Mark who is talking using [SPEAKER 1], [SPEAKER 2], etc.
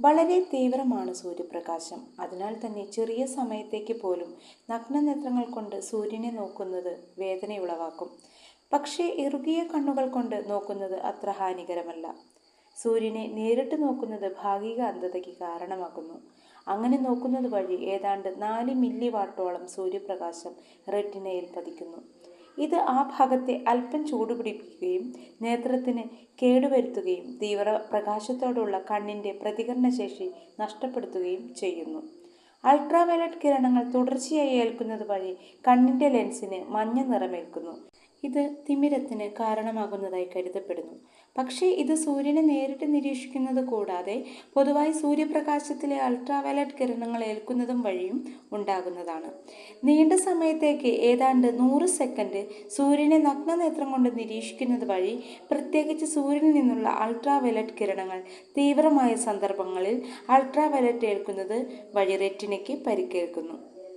[SPEAKER 1] വളരെ തീവ്രമാണ് സൂര്യപ്രകാശം. അതിനാൽ തന്നെ ചെറിയ സമയത്തേക്ക് പോലും നഗ്നനേത്രങ്ങൾ കൊണ്ട് സൂര്യനെ നോക്കുന്നത് വേദനയുളവാക്കും. പക്ഷേ ഇറുകിയ കണ്ണുകൾ കൊണ്ട് നോക്കുന്നത് അത്ര ഹാനികരമല്ല. സൂര്യനെ നേരിട്ട് നോക്കുന്നത് ഭാഗിക അന്ധതയ്ക്ക് കാരണമാകുന്നു. അങ്ങനെ നോക്കുന്നത് വഴി ഏതാണ്ട് നാല് മില്ലി വാട്ടോളം സൂര്യപ്രകാശം റെറ്റിനയിൽ പതിക്കുന്നു. ഇത് ആ ഭാഗത്തെ അല്പം ചൂടുപിടിപ്പിക്കുകയും നേത്രത്തിന് കേടുവരുത്തുകയും തീവ്ര പ്രകാശത്തോടുള്ള കണ്ണിന്റെ പ്രതികരണശേഷി നഷ്ടപ്പെടുത്തുകയും ചെയ്യുന്നു. അൾട്രാവയലറ്റ് കിരണങ്ങൾ തുടർച്ചയായി ഏൽക്കുന്നത് വഴി കണ്ണിന്റെ ലെൻസിന് മഞ്ഞ നിറമേൽക്കുന്നു. ഇത് തിമിരത്തിന് കാരണമാകുന്നതായി കരുതപ്പെടുന്നു. പക്ഷേ ഇത് സൂര്യനെ നേരിട്ട് നിരീക്ഷിക്കുന്നത് കൂടാതെ പൊതുവായി സൂര്യപ്രകാശത്തിലെ അൾട്രാവയലറ്റ് കിരണങ്ങൾ ഏൽക്കുന്നതും വഴിയും ഉണ്ടാകുന്നതാണ്. നീണ്ട സമയത്തേക്ക് ഏതാണ്ട് നൂറ് സെക്കൻഡ് സൂര്യനെ നഗ്നനേത്രം കൊണ്ട് നിരീക്ഷിക്കുന്നത് വഴി പ്രത്യേകിച്ച് സൂര്യനിൽ നിന്നുള്ള അൾട്രാവയലറ്റ് കിരണങ്ങൾ തീവ്രമായ സന്ദർഭങ്ങളിൽ അൾട്രാവയലറ്റ് ഏൽക്കുന്നത് വഴി റെറ്റിനയ്ക്ക് പരിക്കേൽക്കുന്നു.